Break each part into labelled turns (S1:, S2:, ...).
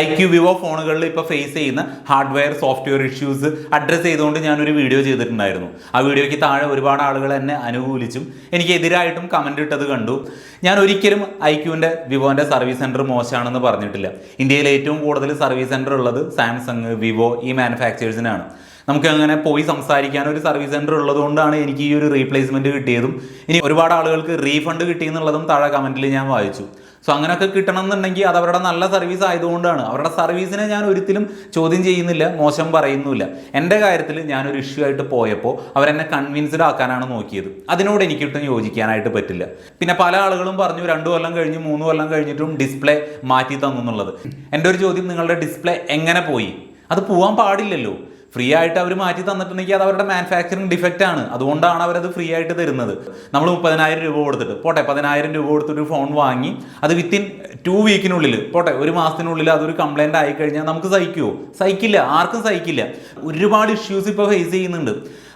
S1: I Q Vivo ഫോണുകളിൽ ഇപ്പോൾ face ചെയ്യുന്ന ഹാർഡ്വെയർ സോഫ്റ്റ്വെയർ ഇഷ്യൂസ് അഡ്രസ്സ് ചെയ്തുകൊണ്ട് ഞാനൊരു വീഡിയോ ചെയ്തിട്ടുണ്ടായിരുന്നു. ആ വീഡിയോയ്ക്ക് താഴെ ഒരുപാട് ആളുകൾ എന്നെ അനുകൂലിച്ചും എനിക്ക് എതിരായിട്ടും കമന്റ് ഇട്ടത് കണ്ടു. ഞാൻ ഒരിക്കലും ഐ ക്യുവിന്റെ വിവോന്റെ സർവീസ് സെന്റർ മോശമാണെന്ന് പറഞ്ഞിട്ടില്ല. ഇന്ത്യയിൽ ഏറ്റവും കൂടുതൽ സർവീസ് സെന്റർ ഉള്ളത് സാംസങ് വിവോ ഈ മാനുഫാക്ചേഴ്സിനാണ് നമുക്ക് അങ്ങനെ പോയി സംസാരിക്കാൻ ഒരു സർവീസ് സെന്റർ ഉള്ളതുകൊണ്ടാണ് എനിക്ക് ഈ ഒരു റീപ്ലേസ്മെന്റ് കിട്ടിയതും. ഇനി ഒരുപാട് ആളുകൾക്ക് റീഫണ്ട് കിട്ടിയെന്നുള്ളതും താഴെ കമന്റിൽ ഞാൻ വായിച്ചു. സോ അങ്ങനെയൊക്കെ കിട്ടണം എന്നുണ്ടെങ്കിൽ അത് അവരുടെ നല്ല സർവീസ് ആയതുകൊണ്ടാണ്. അവരുടെ സർവീസിനെ ഞാൻ ഒരിക്കലും ചോദ്യം ചെയ്യുന്നില്ല മോശം പറയുന്നില്ല. എന്റെ കാര്യത്തിൽ ഞാനൊരു ഇഷ്യൂ ആയിട്ട് പോയപ്പോൾ അവരെന്നെ കൺവിൻസ്ഡ് ആക്കാനാണ് നോക്കിയത്. അതിനോട് എനിക്കിട്ടും യോജിക്കാനായിട്ട് പറ്റില്ല. പിന്നെ പല ആളുകളും പറഞ്ഞു രണ്ടു കൊല്ലം കഴിഞ്ഞ് മൂന്ന് കൊല്ലം കഴിഞ്ഞിട്ടും ഡിസ്പ്ലേ മാറ്റി തന്നു എന്നുള്ളത്. എന്റെ ഒരു ചോദ്യം നിങ്ങളുടെ ഡിസ്പ്ലേ എങ്ങനെ പോയി? അത് പോകാൻ പാടില്ലല്ലോ. ഫ്രീ ആയിട്ട് അവർ മാറ്റി തന്നിട്ടുണ്ടെങ്കിൽ അത് അവരുടെ മാനുഫാക്ചറിങ് ഡിഫക്റ്റ് ആണ്. അതുകൊണ്ടാണ് അവരത് ഫ്രീ ആയിട്ട് തരുന്നത്. നമ്മൾ മുപ്പതിനായിരം രൂപ കൊടുത്തിട്ട് പോട്ടെ പതിനായിരം രൂപ കൊടുത്തിട്ട് ഫോൺ വാങ്ങി അത് വിത്തിൻ ടു വീക്കിനുള്ളിൽ പോട്ടെ ഒരു മാസത്തിനുള്ളിൽ അതൊരു കംപ്ലൈന്റ് ആയി കഴിഞ്ഞാൽ നമുക്ക് സഹിക്കുമോ സഹിക്കില്ല ആർക്കും സഹിക്കില്ല. ഒരുപാട് ഇഷ്യൂസ് ഇപ്പോൾ ഫേസ് ചെയ്യുന്നുണ്ട്.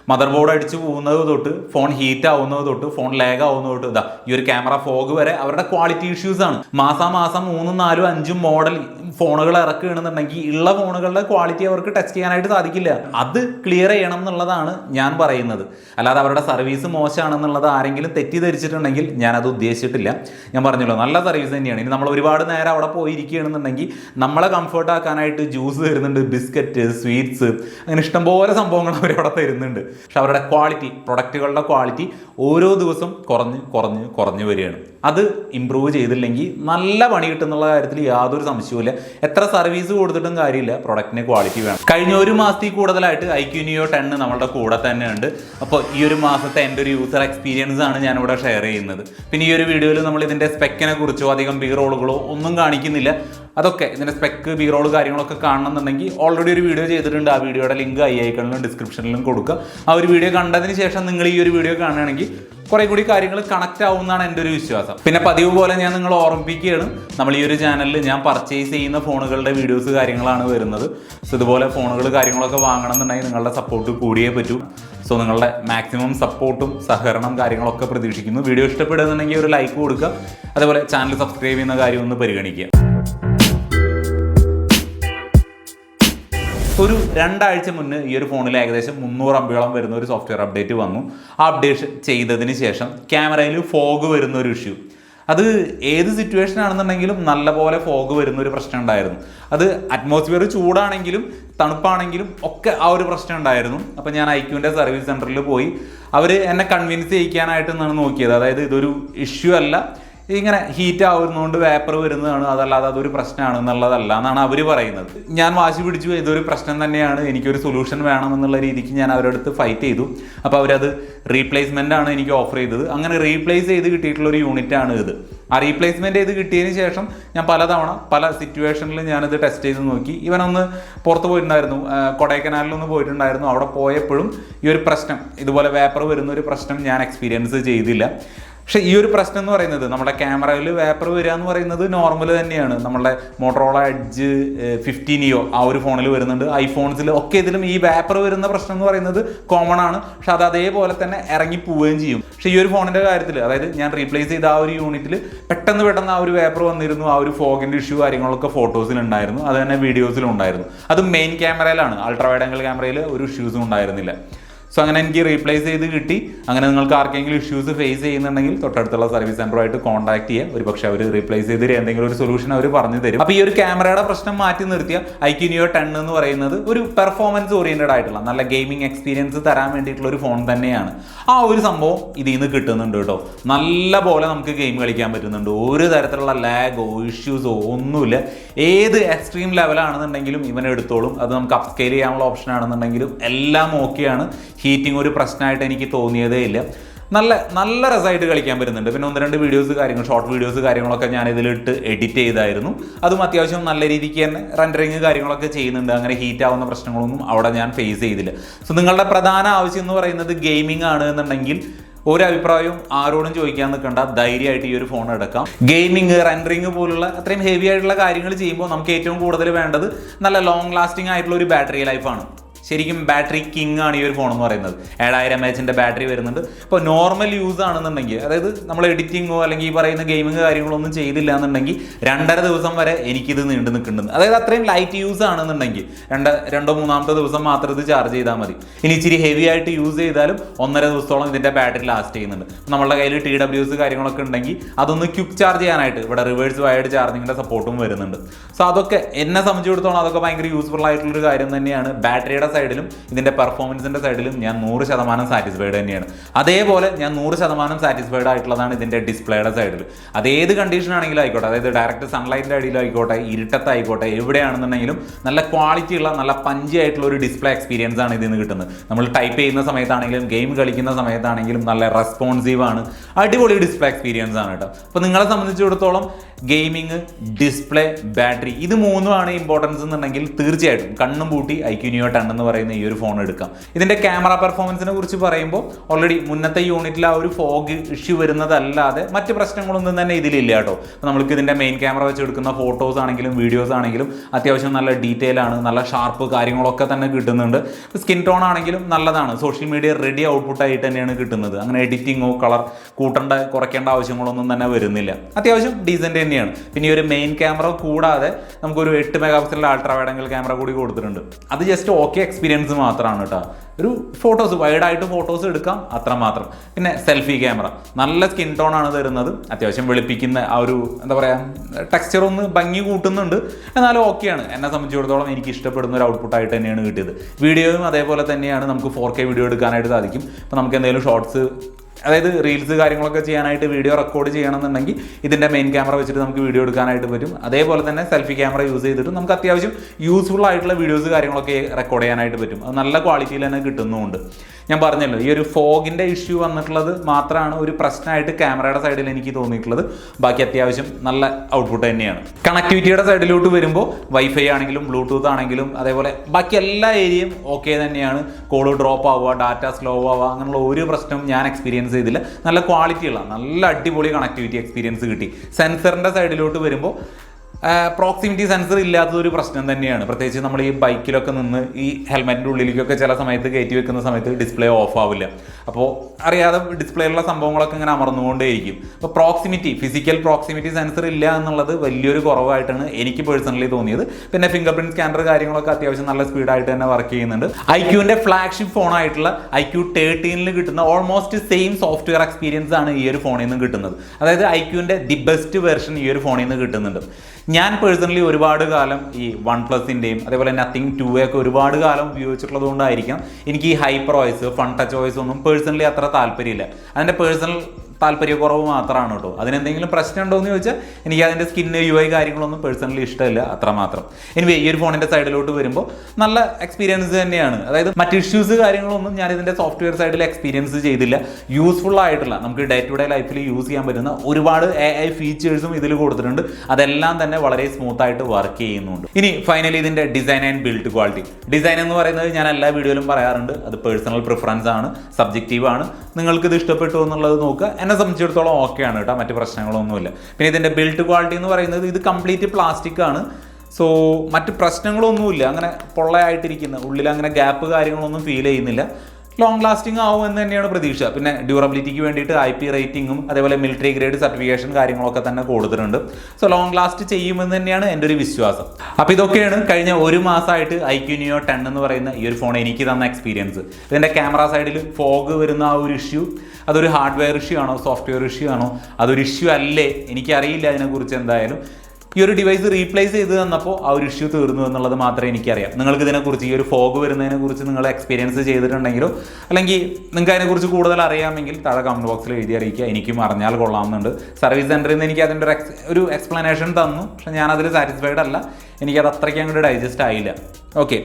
S1: മദർ ബോർഡ് അടിച്ച് പോകുന്നത് തൊട്ട് ഫോൺ ഹീറ്റ് ആവുന്നത് തൊട്ട് ഫോൺ ലാഗ് ആവുന്നത് തൊട്ട് ഇതാ ഈ ഒരു ക്യാമറ ഫോഗ് വരെ അവരുടെ ക്വാളിറ്റി ഇഷ്യൂസ് ആണ്. മാസാമാസം മൂന്നും നാലും അഞ്ചും മോഡൽ ഫോണുകൾ ഇറക്കുകയാണെന്നുണ്ടെങ്കിൽ ഉള്ള ഫോണുകളുടെ ക്വാളിറ്റി അവർക്ക് ടെസ്റ്റ് ചെയ്യാനായിട്ട് സാധിക്കില്ല. അത് ക്ലിയർ ചെയ്യണം എന്നുള്ളതാണ് ഞാൻ പറയുന്നത്. അല്ലാതെ അവരുടെ സർവീസ് മോശമാണെന്നുള്ളത് ആരെങ്കിലും തെറ്റിദ്ധരിച്ചിട്ടുണ്ടെങ്കിൽ ഞാൻ അത് ഉദ്ദേശിച്ചിട്ടില്ല. ഞാൻ പറഞ്ഞല്ലോ നല്ല സർവീസ് തന്നെയാണ്. ഇനി നമ്മൾ ഒരുപാട് നേരം അവിടെ പോയിരിക്കുകയാണെന്നുണ്ടെങ്കിൽ നമ്മളെ കംഫർട്ട് ആക്കാനായിട്ട് ജ്യൂസ് തരുന്നുണ്ട് ബിസ്ക്കറ്റ് സ്വീറ്റ്സ് അങ്ങനെ ഇഷ്ടംപോലെ സംഭവങ്ങൾ അവരവിടെ തരുന്നുണ്ട്. പക്ഷെ അവരുടെ ക്വാളിറ്റി പ്രൊഡക്റ്റുകളുടെ ക്വാളിറ്റി ഓരോ ദിവസം കുറഞ്ഞ് കുറഞ്ഞ് കുറഞ്ഞു വരികയാണ്. അത് ഇമ്പ്രൂവ് ചെയ്തില്ലെങ്കിൽ നല്ല പണി കിട്ടുന്നുള്ള കാര്യത്തിൽ യാതൊരു സംശയവുമില്ല. എത്ര സർവീസ് കൊടുത്തിട്ടും കാര്യമില്ല. പ്രൊഡക്റ്റിന് ക്വാളിറ്റി വേണം. കഴിഞ്ഞ ഒരു മാസത്തിൽ കൂടുതലായിട്ട് ഐക്യുനിയോ ടെൻ നമ്മളുടെ കൂടെ തന്നെ ഉണ്ട് അപ്പോൾ ഈ ഒരു മാസത്തെ എന്റെ ഒരു യൂസർ എക്സ്പീരിയൻസ് ആണ് ഞാനിവിടെ ഷെയർ ചെയ്യുന്നത്. പിന്നെ ഈ ഒരു വീഡിയോയിൽ നമ്മൾ ഇതിന്റെ സ്പെക്കിനെ കുറിച്ചോ അധികം ബി റോളുകളോ ഒന്നും കാണിക്കുന്നില്ല. അതൊക്കെ ഇതിന്റെ സ്പെക്ക് ബി കാര്യങ്ങളൊക്കെ കാണണമെന്നുണ്ടെങ്കിൽ ഓൾറെഡി ഒരു വീഡിയോ ചെയ്തിട്ടുണ്ട്. ആ വീഡിയോയുടെ ലിങ്ക് ഐ ഐക്കണിലും ഡിസ്ക്രിപ്ഷനിലും കൊടുക്കുക. ആ ഒരു വീഡിയോ കണ്ടതിന് ശേഷം നിങ്ങൾ ഈ ഒരു വീഡിയോ കാണുകയാണെങ്കിൽ കുറെ കൂടി കാര്യങ്ങൾ കണക്ട് ആവുമെന്നാണ് എന്റെ ഒരു വിശ്വാസം. പിന്നെ പതിവ് പോലെ ഞാൻ നിങ്ങൾ ഓർമ്മിപ്പിക്കുകയാണ്. നമ്മൾ ഈ ഒരു ചാനലിൽ ഞാൻ പർച്ചേസ് ചെയ്യുന്ന ഫോണുകളുടെ വീഡിയോസ് കാര്യങ്ങളാണ് വരുന്നത്. സോ ഇതുപോലെ ഫോണുകൾ കാര്യങ്ങളൊക്കെ വാങ്ങണം എന്നുണ്ടെങ്കിൽ നിങ്ങളുടെ സപ്പോർട്ട് കൂടിയേ പറ്റൂ. സോ നിങ്ങളുടെ മാക്സിമം സപ്പോർട്ടും സഹകരണം കാര്യങ്ങളൊക്കെ പ്രതീക്ഷിക്കുന്നു. വീഡിയോ ഇഷ്ടപ്പെടുന്നുണ്ടെങ്കിൽ ഒരു ലൈക്ക് കൊടുക്കുക. അതേപോലെ ചാനൽ സബ്സ്ക്രൈബ് ചെയ്യുന്ന കാര്യം ഒന്ന് പരിഗണിക്കുക. ഒരു രണ്ടാഴ്ച മുന്നേ ഈ ഒരു ഫോണിൽ ഏകദേശം മുന്നൂറ് അമ്പിയോളം വരുന്ന ഒരു സോഫ്റ്റ്വെയർ അപ്ഡേറ്റ് വന്നു. ആ അപ്ഡേറ്റ് ചെയ്തതിന് ശേഷം ക്യാമറയിൽ ഫോഗ് വരുന്ന ഒരു ഇഷ്യൂ അത് ഏത് സിറ്റുവേഷൻ ആണെന്നുണ്ടെങ്കിലും നല്ലപോലെ ഫോഗ് വരുന്ന ഒരു പ്രശ്നം ഉണ്ടായിരുന്നു. അത് അറ്റ്മോസ്ഫിയർ ചൂടാണെങ്കിലും തണുപ്പാണെങ്കിലും ഒക്കെ ആ ഒരു പ്രശ്നം ഉണ്ടായിരുന്നു. അപ്പോൾ ഞാൻ ഐക്യുവിന്റെ സർവീസ് സെന്ററിൽ പോയി. അവർ എന്നെ കൺവിൻസ് ചെയ്യിക്കാനായിട്ട് എന്നാണ് നോക്കിയത്. അതായത് ഇതൊരു ഇഷ്യൂ അല്ല. ഇങ്ങനെ ഹീറ്റ് ആവുന്നതുകൊണ്ട് വേപ്പർ വരുന്നതാണ് അതല്ലാതെ അതൊരു പ്രശ്നമാണ് എന്നുള്ളതല്ല എന്നാണ് അവർ പറയുന്നത്. ഞാൻ വാശി പിടിച്ചു ഇതൊരു പ്രശ്നം തന്നെയാണ് എനിക്കൊരു സൊല്യൂഷൻ വേണം എന്നുള്ള രീതിക്ക് ഞാൻ അവരടുത്ത് ഫൈറ്റ് ചെയ്തു. അപ്പോൾ അവരത് റീപ്ലേസ്മെന്റ് ആണ് എനിക്ക് ഓഫർ ചെയ്തത്. അങ്ങനെ റീപ്ലേസ് ചെയ്ത് കിട്ടിയിട്ടുള്ള ഒരു യൂണിറ്റ് ആണ് ഇത്. ആ റീപ്ലേസ്മെന്റ് ചെയ്ത് കിട്ടിയതിന് ശേഷം ഞാൻ പലതവണ പല സിറ്റുവേഷനിൽ ഞാനിത് ടെസ്റ്റ് ചെയ്ത് നോക്കി. ഇവനൊന്ന് പുറത്ത് പോയിട്ടുണ്ടായിരുന്നു കൊടൈക്കനാലിലൊന്ന് പോയിട്ടുണ്ടായിരുന്നു. അവിടെ പോയപ്പോഴും ഈ ഒരു പ്രശ്നം ഇതുപോലെ വേപ്പർ വരുന്ന ഒരു പ്രശ്നം ഞാൻ എക്സ്പീരിയൻസ് ചെയ്തില്ല. പക്ഷെ ഈ ഒരു പ്രശ്നം എന്ന് പറയുന്നത് നമ്മുടെ ക്യാമറയിൽ വേപ്പർ വരിക എന്ന് പറയുന്നത് നോർമൽ തന്നെയാണ്. നമ്മുടെ മോട്ടറോള എഡ്ജ് ഫിഫ്റ്റീനിയോ ആ ഒരു ഫോണിൽ വരുന്നുണ്ട്. ഐഫോൺസിൽ ഒക്കെ ഇതിലും ഈ വേപ്പർ വരുന്ന പ്രശ്നം എന്ന് പറയുന്നത് കോമൺ ആണ്. പക്ഷെ അത് അതേപോലെ തന്നെ ഇറങ്ങി പോവുകയും ചെയ്യും. പക്ഷെ ഈ ഒരു ഫോണിന്റെ കാര്യത്തിൽ അതായത് ഞാൻ റീപ്ലേസ് ചെയ്ത ആ ഒരു യൂണിറ്റിൽ പെട്ടെന്ന് പെട്ടെന്ന് ആ ഒരു വേപ്പർ വന്നിരുന്നു. ആ ഒരു ഫോഗിന്റെ ഇഷ്യൂ കാര്യങ്ങളൊക്കെ ഫോട്ടോസിൽ ഉണ്ടായിരുന്നു. അത് തന്നെ വീഡിയോസിലും ഉണ്ടായിരുന്നു. അത് മെയിൻ ക്യാമറയിലാണ് അൾട്രാ വൈഡ് ആംഗിൾ ക്യാമറയിൽ ഒരു ഇഷ്യൂസും ഉണ്ടായിരുന്നില്ല. സോ അങ്ങനെ എനിക്ക് റീപ്ലേസ് ചെയ്ത് കിട്ടി. അങ്ങനെ നിങ്ങൾക്ക് ആർക്കെങ്കിലും ഇഷ്യൂസ് ഫേസ് ചെയ്യുന്നുണ്ടെങ്കിൽ തൊട്ടടുത്തുള്ള സർവീസ് സെന്ററുമായിട്ട് കോൺടാക്ട് ചെയ്യുക ഒരു പക്ഷേ അവർ റീപ്ലേസ് ചെയ്ത് തരും. എന്തെങ്കിലും ഒരു സൊല്യൂഷൻ അവർ പറഞ്ഞു തരും. അപ്പോൾ ഈ ഒരു ക്യാമറയുടെ പ്രശ്നം മാറ്റി നിർത്തിയ ഐക്യുനിയോ ടെൻ എന്ന് പറയുന്നത് ഒരു പെർഫോമൻസ് ഓറിയന്റഡ് ആയിട്ടുള്ള നല്ല ഗെയിമിംഗ് എക്സ്പീരിയൻസ് തരാൻ വേണ്ടിയിട്ടുള്ള ഒരു ഫോൺ തന്നെയാണ്. ആ ഒരു സംഭവം ഇതിൽ നിന്ന് കിട്ടുന്നുണ്ട് കേട്ടോ. നല്ല പോലെ നമുക്ക് ഗെയിം കളിക്കാൻ പറ്റുന്നുണ്ട്. ഒരു തരത്തിലുള്ള ലാഗോ ഇഷ്യൂസോ ഒന്നുമില്ല. ഏത് എക്സ്ട്രീം ലെവലാണെന്നുണ്ടെങ്കിലും ഇവൻ എടുത്തോളും. അത് നമുക്ക് അപ്സ്കെയിൽ ചെയ്യാനുള്ള ഓപ്ഷൻ ആണെന്നുണ്ടെങ്കിലും എല്ലാം ഓക്കെയാണ് ഹീറ്റിംഗ് ഒരു പ്രശ്നമായിട്ട് എനിക്ക് തോന്നിയതേ ഇല്ല. നല്ല നല്ല രസമായിട്ട് കളിക്കാൻ പറ്റുന്നുണ്ട്. പിന്നെ ഒന്ന് രണ്ട് വീഡിയോസ് കാര്യങ്ങൾ ഷോർട്ട് വീഡിയോസ് കാര്യങ്ങളൊക്കെ ഞാൻ ഇതിലിട്ട് എഡിറ്റ് ചെയ്തായിരുന്നു. അതും അത്യാവശ്യം നല്ല രീതിക്ക് തന്നെ റെൻഡറിങ് കാര്യങ്ങളൊക്കെ ചെയ്യുന്നുണ്ട്. അങ്ങനെ ഹീറ്റ് ആവുന്ന പ്രശ്നങ്ങളൊന്നും അവിടെ ഞാൻ ഫേസ് ചെയ്തില്ല. സോ നിങ്ങളുടെ പ്രധാന ആവശ്യം എന്ന് പറയുന്നത് ഗെയിമിംഗ് ആണ് എന്നുണ്ടെങ്കിൽ ഒരു അഭിപ്രായവും ആരോടും ചോദിക്കാൻ നിൽക്കണ്ട. ധൈര്യമായിട്ട് ഈ ഒരു ഫോൺ എടുക്കാം. ഗെയിമിങ് റെൻഡറിങ് പോലുള്ള അത്രയും ഹെവി ആയിട്ടുള്ള കാര്യങ്ങൾ ചെയ്യുമ്പോൾ നമുക്ക് ഏറ്റവും കൂടുതൽ വേണ്ടത് നല്ല ലോങ് ലാസ്റ്റിംഗ് ആയിട്ടുള്ള ഒരു ബാറ്ററി ലൈഫാണ് ശരിക്കും ബാറ്ററി കിങ് ആണ് ഈ ഒരു ഫോൺ എന്ന് പറയുന്നത്. ഏഴായിരം എം എച്ചിന്റെ ബാറ്ററി വരുന്നുണ്ട്. ഇപ്പോൾ നോർമൽ യൂസ് ആണെന്നുണ്ടെങ്കിൽ അതായത് നമ്മൾ എഡിറ്റിങ്ങോ അല്ലെങ്കിൽ ഈ പറയുന്ന ഗെയിമിങ് കാര്യങ്ങളോ ഒന്നും ചെയ്തില്ല എന്നുണ്ടെങ്കിൽ രണ്ടര ദിവസം വരെ എനിക്കിത് നീണ്ടു നിൽക്കുന്നുണ്ട്. അതായത് അത്രയും ലൈറ്റ് യൂസ് ആണെന്നുണ്ടെങ്കിൽ രണ്ട് രണ്ടോ മൂന്നാമത്തെ ദിവസം മാത്രം ഇത് ചാർജ് ചെയ്താൽ മതി. ഇനി ഇച്ചിരി ഹെവി ആയിട്ട് യൂസ് ചെയ്താലും ഒന്നര ദിവസത്തോളം ഇതിന്റെ ബാറ്ററി ലാസ്റ്റ് ചെയ്യുന്നുണ്ട്. നമ്മളുടെ കയ്യിൽ ടി ഡബ്ല്യൂസ് കാര്യങ്ങളൊക്കെ ഉണ്ടെങ്കിൽ അതൊന്ന് ക്വിക്ക് ചാർജ് ചെയ്യാനായിട്ട് ഇവിടെ റിവേഴ്സ് വയർഡ് ചാർജിങ്ങിന്റെ സപ്പോർട്ടും വരുന്നുണ്ട്. സോ അതൊക്കെ എന്നെ സംബന്ധിച്ചിടത്തോളം അതൊക്കെ ഭയങ്കര യൂസ്ഫുൾ ആയിട്ടുള്ളൊരു കാര്യം തന്നെയാണ്. ബാറ്ററിയുടെ സൈഡിലും ഇതിന്റെ പെർഫോമൻസിന്റെ സൈഡിലും ഞാൻ നൂറ് ശതമാനം സാറ്റിസ്ഫൈഡ് തന്നെയാണ്. അതേപോലെ ഞാൻ നൂറ് ശതമാനം സാറ്റിസ്ഫൈഡ് ആയിട്ടുള്ളതാണ് ഇതിന്റെ ഡിസ്പ്ലേയുടെ സൈഡിൽ. അത് ഏത് കണ്ടീഷൻ ആണെങ്കിലും ആയിക്കോട്ടെ അതായത് ഡയറക്റ്റ് സൺലൈറ്റിന്റെ അടിയിലായിക്കോട്ടെ ഇരുട്ടത്തായിക്കോട്ടെ എവിടെയാണെന്നുണ്ടെങ്കിലും നല്ല ക്വാളിറ്റി ഉള്ള നല്ല പഞ്ചി ആയിട്ടുള്ള ഒരു ഡിസ്പ്ലേ എക്സ്പീരിയൻസ് ആണ് ഇതിൽ നിന്ന് കിട്ടുന്നത്. നമ്മൾ ടൈപ്പ് ചെയ്യുന്ന സമയത്താണെങ്കിലും ഗെയിം കളിക്കുന്ന സമയത്താണെങ്കിലും നല്ല റെസ്പോൺസീവ് ആണ്. അടിപൊളി ഡിസ്പ്ലേ എക്സ്പീരിയൻസ് ആണ് കേട്ടോ. അപ്പോൾ നിങ്ങളെ സംബന്ധിച്ചിടത്തോളം ഗെയിമിങ് ഡിസ്പ്ലേ ബാറ്ററി ഇത് മൂന്നുമാണ് ഇമ്പോർട്ടൻസ് എന്നുണ്ടെങ്കിൽ തീർച്ചയായിട്ടും കണ്ണും പൂട്ടി ഐക്യുനിയോ ടെൻ എന്ന് പറയുന്ന ഈ ഒരു ഫോൺ എടുക്കാം. ഇതിന്റെ ക്യാമറ പെർഫോമൻസിനെ കുറിച്ച് പറയുമ്പോൾ ഓൾറെഡി മുന്നത്തെ യൂണിറ്റിൽ ആ ഒരു ഫോഗ് ഇഷ്യൂ വരുന്നതല്ലാതെ മറ്റ് പ്രശ്നങ്ങളൊന്നും തന്നെ ഇതിലില്ല കേട്ടോ. നമ്മൾക്ക് ഇതിന്റെ മെയിൻ ക്യാമറ വെച്ച് എടുക്കുന്ന ഫോട്ടോസ് ആണെങ്കിലും വീഡിയോസ് ആണെങ്കിലും അത്യാവശ്യം നല്ല ഡീറ്റെയിൽ ആണ് നല്ല ഷാർപ്പ് കാര്യങ്ങളൊക്കെ തന്നെ കിട്ടുന്നുണ്ട്. സ്കിൻ ടോൺ ആണെങ്കിലും നല്ലതാണ്. സോഷ്യൽ മീഡിയ റെഡി ഔട്ട്പുട്ട് ആയിട്ട് തന്നെയാണ് കിട്ടുന്നത്. അങ്ങനെ എഡിറ്റിങ്ങോ കളർ കൂട്ടേണ്ട കുറയ്ക്കേണ്ട ആവശ്യങ്ങളൊന്നും തന്നെ വരുന്നില്ല. അത്യാവശ്യം ഡീസന്റ് തന്നെയാണ്. പിന്നെ ഈ ഒരു മെയിൻ ക്യാമറ കൂടാതെ നമുക്കൊരു എട്ട് മെഗാ പിക്സലിന്റെ അൾട്രാ വൈഡ് ആംഗിൾ ക്യാമറ കൂടി കൊടുത്തിട്ടുണ്ട്. അത് ജസ്റ്റ് ഓക്കെ എക്സ്പീരിയൻസ് മാത്രമാണ് കേട്ടോ ഒരു ഫോട്ടോസ് വൈഡായിട്ട് ഫോട്ടോസ് എടുക്കാം അത്ര മാത്രം. പിന്നെ സെൽഫി ക്യാമറ നല്ല സ്കിൻ ടോൺ ആണ് തരുന്നത്. അത്യാവശ്യം വെളുപ്പിക്കുന്ന ആ ഒരു എന്താ പറയുക ടെക്സ്ചർ ഒന്ന് ഭംഗി കൂട്ടുന്നുണ്ട്. എന്നാലും ഓക്കെയാണ് എന്നെ സംബന്ധിച്ചിടത്തോളം എനിക്ക് ഇഷ്ടപ്പെടുന്ന ഒരു ഔട്ട്പുട്ട് ആയിട്ട് തന്നെയാണ് കിട്ടിയത്. വീഡിയോയും അതേപോലെ തന്നെയാണ്. നമുക്ക് ഫോർ കെ വീഡിയോ എടുക്കാനായിട്ട് സാധിക്കും. അപ്പോൾ നമുക്ക് എന്തെങ്കിലും ഷോർട്സ് അതായത് റീൽസ് കാര്യങ്ങളൊക്കെ ചെയ്യാനായിട്ട് വീഡിയോ റെക്കോർഡ് ചെയ്യണമെന്നുണ്ടെങ്കിൽ ഇതിന്റെ മെയിൻ ക്യാമറ വെച്ചിട്ട് നമുക്ക് വീഡിയോ എടുക്കാനായിട്ട് പറ്റും. അതേപോലെ തന്നെ സെൽഫി ക്യാമറ യൂസ് ചെയ്തിട്ട് നമുക്ക് അത്യാവശ്യം യൂസ്ഫുൾ ആയിട്ടുള്ള വീഡിയോസ് കാര്യങ്ങളൊക്കെ റെക്കോർഡ് ചെയ്യാനായിട്ട് പറ്റും. അത് നല്ല ക്വാളിറ്റിയിൽ തന്നെ കിട്ടുന്നുമുണ്ട്. ഞാൻ പറഞ്ഞല്ലോ ഈ ഒരു ഫോഗിന്റെ ഇഷ്യൂ വന്നിട്ടുള്ളത് മാത്രമാണ് ഒരു പ്രശ്നമായിട്ട് ക്യാമറയുടെ സൈഡിൽ എനിക്ക് തോന്നിയിട്ടുള്ളത്. ബാക്കി അത്യാവശ്യം നല്ല ഔട്ട്പുട്ട് തന്നെയാണ്. കണക്ടിവിറ്റിയുടെ സൈഡിലോട്ട് വരുമ്പോൾ വൈഫൈ ആണെങ്കിലും ബ്ലൂടൂത്ത് ആണെങ്കിലും അതേപോലെ ബാക്കി എല്ലാ ഏരിയയും ഓക്കെ തന്നെയാണ്. കോൾ ഡ്രോപ്പ് ആവുക ഡാറ്റ സ്ലോ ആവുക അങ്ങനെയുള്ള ഒരു പ്രശ്നവും ഞാൻ എക്സ്പീരിയൻസ് ചെയ്തില്ല. നല്ല ക്വാളിറ്റിയുള്ള നല്ല അടിപൊളി കണക്ടിവിറ്റി എക്സ്പീരിയൻസ് കിട്ടി. സെൻസറിന്റെ സൈഡിലോട്ട് വരുമ്പോൾ പ്രോക്സിമിറ്റി സെൻസർ ഇല്ലാത്തതൊരു പ്രശ്നം തന്നെയാണ്. പ്രത്യേകിച്ച് നമ്മൾ ഈ ബൈക്കിലൊക്കെ നിന്ന് ഈ ഹെൽമെറ്റിന്റെ ഉള്ളിലേക്കൊക്കെ ചില സമയത്ത് കയറ്റി വെക്കുന്ന സമയത്ത് ഡിസ്പ്ലേ ഓഫ് ആവില്ല. അപ്പോൾ അറിയാതെ ഡിസ്പ്ലേയിലുള്ള സംഭവങ്ങളൊക്കെ ഇങ്ങനെ അമർന്നുകൊണ്ടേയിരിക്കും. അപ്പോൾ പ്രോക്സിമിറ്റി ഫിസിക്കൽ പ്രോക്സിമിറ്റി സെൻസർ ഇല്ല എന്നുള്ളത് വലിയൊരു കുറവായിട്ടാണ് എനിക്ക് പേഴ്സണലി തോന്നിയത്. പിന്നെ ഫിംഗർ പ്രിന്റ് സ്കാനർ കാര്യങ്ങളൊക്കെ അത്യാവശ്യം നല്ല സ്പീഡായിട്ട് തന്നെ വർക്ക് ചെയ്യുന്നുണ്ട്. ഐ ക്യൂവിന്റെ ഫ്ലാഗ്ഷിപ്പ് ഫോണായിട്ടുള്ള ഐ ക്യൂ തേർട്ടീനിൽ കിട്ടുന്ന ഓൾമോസ്റ്റ് സെയിം സോഫ്റ്റ്വെയർ എക്സ്പീരിയൻസ് ആണ് ഈ ഒരു ഫോണിൽ നിന്ന് കിട്ടുന്നത്. അതായത് ഐ ക്യൂവിന്റെ ദി ബെസ്റ്റ് വെർഷൻ ഈ ഒരു ഫോണിൽ നിന്ന് കിട്ടുന്നുണ്ട്. ഞാൻ പേഴ്സണലി ഒരുപാട് കാലം ഈ വൺ പ്ലസിന്റെയും അതേപോലെ നത്തിങ് ടു ഒക്കെ ഒരുപാട് കാലം ഉപയോഗിച്ചിട്ടുള്ളത് കൊണ്ടായിരിക്കാം എനിക്ക് ഈ hyper voice fun touch voice ഒന്നും പേഴ്സണലി അത്ര താല്പര്യമില്ല. അതിന്റെ പേഴ്സണൽ താല്പര്യക്കുറവ് മാത്രമാണ് കേട്ടോ. അതിനെന്തെങ്കിലും പ്രശ്നം ഉണ്ടോ എന്ന് ചോദിച്ചാൽ എനിക്ക് അതിന്റെ സ്കിന്ന് യു ഐ കാര്യങ്ങളൊന്നും പേഴ്സണലി ഇഷ്ടമില്ല അത്രമാത്രം. ഇനി ഈ ഒരു ഫോണിന്റെ സൈഡിലോട്ട് വരുമ്പോൾ നല്ല എക്സ്പീരിയൻസ് തന്നെയാണ്. അതായത് മറ്റ് ഇഷ്യൂസ് കാര്യങ്ങളൊന്നും ഞാൻ ഇതിന്റെ സോഫ്റ്റ്വെയർ സൈഡിൽ എക്സ്പീരിയൻസ് ചെയ്തില്ല. യൂസ്ഫുൾ ആയിട്ടുള്ള നമുക്ക് ഡേ ടു ഡേ ലൈഫിൽ യൂസ് ചെയ്യാൻ പറ്റുന്ന ഒരുപാട് എ ഐ ഫീച്ചേഴ്സും ഇതിൽ കൊടുത്തിട്ടുണ്ട്. അതെല്ലാം തന്നെ വളരെ സ്മൂത്ത് ആയിട്ട് വർക്ക് ചെയ്യുന്നുണ്ട്. ഇനി ഫൈനലി ഇതിന്റെ design and build quality design എന്ന് പറയുന്നത് ഞാൻ എല്ലാ വീഡിയോയിലും പറയാറുണ്ട്. അത് പേഴ്സണൽ പ്രിഫറൻസ് ആണ് സബ്ജക്റ്റീവ് ആണ്. നിങ്ങൾക്ക് ഇത് ഇഷ്ടപ്പെട്ടു എന്നുള്ളത് നോക്കുക. എന്നെ സംബന്ധിച്ചിടത്തോളം ഓക്കെ ആണ് കേട്ടോ മറ്റ് പ്രശ്നങ്ങളൊന്നുമില്ല. പിന്നെ ഇതിന്റെ ബിൽഡ് ക്വാളിറ്റി എന്ന് പറയുന്നത് ഇത് കംപ്ലീറ്റ് പ്ലാസ്റ്റിക് ആണ്. സോ മറ്റ് പ്രശ്നങ്ങളൊന്നുമില്ല അങ്ങനെ പൊള്ളയായിട്ടിരിക്കുന്ന. ഉള്ളിൽ അങ്ങനെ ഗ്യാപ്പ് കാര്യങ്ങളൊന്നും ഫീൽ ചെയ്യുന്നില്ല. ലോങ് ലാസ്റ്റിംഗ് ആവും എന്ന് തന്നെയാണ് പ്രതീക്ഷ. പിന്നെ ഡ്യൂറബിലിറ്റിക്ക് വേണ്ടിയിട്ട് ഐ പി റേറ്റിംഗും അതേപോലെ മിലിറ്ററി ഗ്രേഡ് സർട്ടിഫിക്കേഷൻ കാര്യങ്ങളൊക്കെ തന്നെ കൊടുത്തിട്ടുണ്ട്. സോ ലോങ് ലാസ്റ്റ് ചെയ്യുമെന്ന് തന്നെയാണ് എന്റെ ഒരു വിശ്വാസം. അപ്പോൾ ഇതൊക്കെയാണ് കഴിഞ്ഞ ഒരു മാസമായിട്ട് ഐ ഐക്യുനിയോ ടെൻ എന്ന് പറയുന്ന ഈ ഒരു ഫോൺ എനിക്ക് തന്ന എക്സ്പീരിയൻസ് ഇതിന്റെ ക്യാമറ സൈഡിൽ ഫോഗ് വരുന്ന ആ ഒരു ഇഷ്യൂ അതൊരു ഹാർഡ്വെയർ ഇഷ്യൂ ആണോ സോഫ്റ്റ്വെയർ ഇഷ്യൂ ആണോ അതൊരു ഇഷ്യൂ അല്ലേ? എനിക്കറിയില്ല അതിനെക്കുറിച്ച് എന്തായാലും. ഈ ഒരു ഡിവൈസ് റീപ്ലേസ് ചെയ്ത് തന്നപ്പോൾ ആ ഒരു ഇഷ്യൂ തീർന്നു എന്നുള്ളത് മാത്രമേ എനിക്കറിയാം. നിങ്ങൾക്ക് ഇതിനെക്കുറിച്ച് ഈ ഒരു ഫോഗ് വരുന്നതിനെ കുറിച്ച് നിങ്ങൾ എക്സ്പീരിയൻസ് ചെയ്തിട്ടുണ്ടെങ്കിലോ അല്ലെങ്കിൽ നിങ്ങൾക്ക് അതിനെക്കുറിച്ച് കൂടുതൽ അറിയാമെങ്കിൽ താഴെ കമന്റ് ബോക്സിൽ എഴുതി അറിയിക്കുക. എനിക്കും അറിഞ്ഞാൽ കൊള്ളാമെന്നുണ്ട് സർവീസ് സെന്ററിൽ നിന്ന് എനിക്ക് അതിന്റെ ഒരു ഒരു എക്സ്പ്ലനേഷൻ തന്നു. പക്ഷെ ഞാൻ അതിൽ സാറ്റിസ്ഫൈഡ് അല്ല. എനിക്കത് അത്രയ്ക്ക് അങ്ങോട്ട് ഡൈജസ്റ്റ് ആയില്ല. ഓക്കെ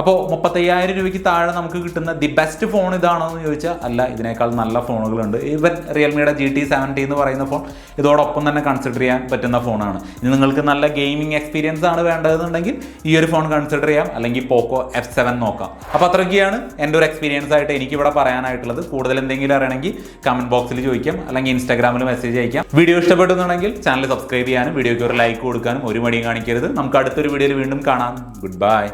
S1: അപ്പോൾ മുപ്പത്തയ്യായിരം രൂപയ്ക്ക് താഴെ നമുക്ക് കിട്ടുന്ന ദി ബെസ്റ്റ് ഫോൺ ഇതാണോ എന്ന് ചോദിച്ചാൽ അല്ല ഇതിനേക്കാൾ നല്ല ഫോണുകളുണ്ട്. ഈവൻ റിയൽമിയുടെ ജി ടി സെവന്റി എന്ന് പറയുന്ന ഫോൺ ഇതോടൊപ്പം തന്നെ കൺസിഡർ ചെയ്യാൻ പറ്റുന്ന ഫോണാണ് ഇനി നിങ്ങൾക്ക് നല്ല ഗെയിമിംഗ് എക്സ്പീരിയൻസ് ആണ് വേണ്ടതെന്നുണ്ടെങ്കിൽ ഈ ഒരു ഫോൺ കൺസിഡർ ചെയ്യാം. അല്ലെങ്കിൽ പോക്കോ എഫ് സെവൻ നോക്കാം. അപ്പോൾ അത്രയൊക്കെയാണ് എന്റെ ഒരു എക്സ്പീരിയൻസ് ആയിട്ട് എനിക്കിവിടെ പറയാനായിട്ടുള്ളത്. കൂടുതൽ എന്തെങ്കിലും അറിയണമെങ്കിൽ കമന്റ് ബോക്സിൽ ചോദിക്കാം. അല്ലെങ്കിൽ ഇൻസ്റ്റാഗ്രാമിൽ മെസ്സേജ് അയക്കാം. വീഡിയോ ഇഷ്ടപ്പെടുന്നുണ്ടെങ്കിൽ ചാനൽ സബ്സ്ക്രൈബ് ചെയ്യാനും വീഡിയോയ്ക്ക് ഒരു ലൈക്ക് കൊടുക്കാനും ഒരു മടിയും കാണിക്കരുത്. നമുക്ക് അടുത്തൊരു വീഡിയോയിൽ വീണ്ടും കാണാം. Good bye